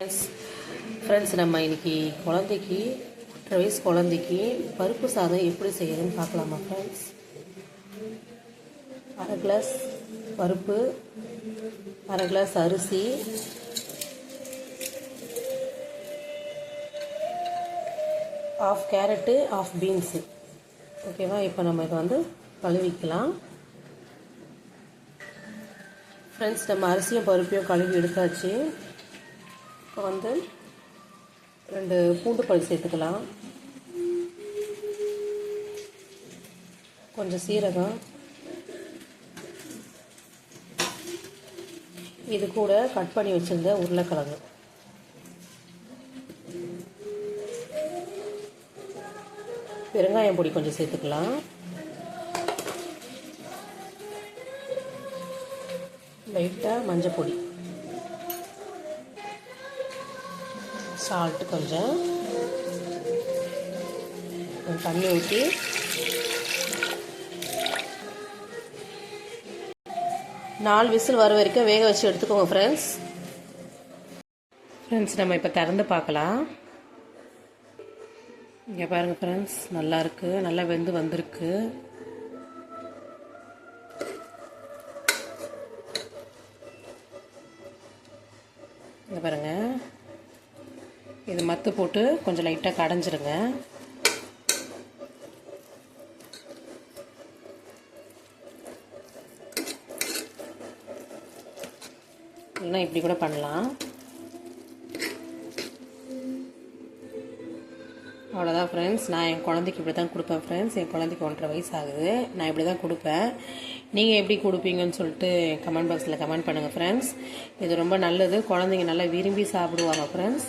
Friends friends நம்ம இன்னைக்கு குழந்தைக்கு ஒன்றரை வயசு குழந்தைக்கு பருப்பு சாதம் எப்படி செய்யறதுன்னு பார்க்கலாமா ஃப்ரெண்ட்ஸ் அரை கிளாஸ் பருப்பு அரை கிளாஸ் அரிசி ஆஃப் கேரட்டு ஆஃப் பீன்ஸு ஓகேவா இப்போ நம்ம இதை வந்து கழுவிக்கலாம். ஃப்ரெண்ட்ஸ் நம்ம அரிசியும் பருப்பையும் கழுவி எடுத்தாச்சு. இப்போ வந்து ரெண்டு பூண்டு பல் சேர்த்துக்கலாம். கொஞ்சம் சீரகம். இது கூட கட் பண்ணி வச்சுருந்த உருளைக்கிழங்கு. பெருங்காயம் பொடி கொஞ்சம் சேர்த்துக்கலாம். லைட்டாக மஞ்சள் பொடி. சால்ட்டு கொஞ்சம். கொஞ்சம் தண்ணி ஊற்றி நாலு விசில் வர வரைக்கும் வேக வச்சு எடுத்துக்கோங்க ஃப்ரெண்ட்ஸ் ஃப்ரெண்ட்ஸ் நம்ம இப்போ திறந்து பார்க்கலாம். இங்கே பாருங்கள் ஃப்ரெண்ட்ஸ் நல்லா இருக்குது நல்லா வெந்து வந்திருக்கு. இங்கே பாருங்கள் இது மத்து போட்டு கொஞ்சம் லைட்டாக கடைஞ்சிருங்க. இல்லைன்னா இப்படி கூட பண்ணலாம். அவ்வளோதான் ஃப்ரெண்ட்ஸ் நான் என் குழந்தைக்கு இப்படி தான் கொடுப்பேன் ஃப்ரெண்ட்ஸ் என் குழந்தைக்கு ஒன்றரை வயசு ஆகுது நான் இப்படி தான் கொடுப்பேன். நீங்கள் எப்படி கொடுப்பீங்கன்னு சொல்லிட்டு கமெண்ட் பாக்ஸில் கமெண்ட் பண்ணுங்கள் ஃப்ரெண்ட்ஸ் இது ரொம்ப நல்லது. குழந்தைங்க நல்லா விரும்பி சாப்பிடுவாங்க ஃப்ரெண்ட்ஸ்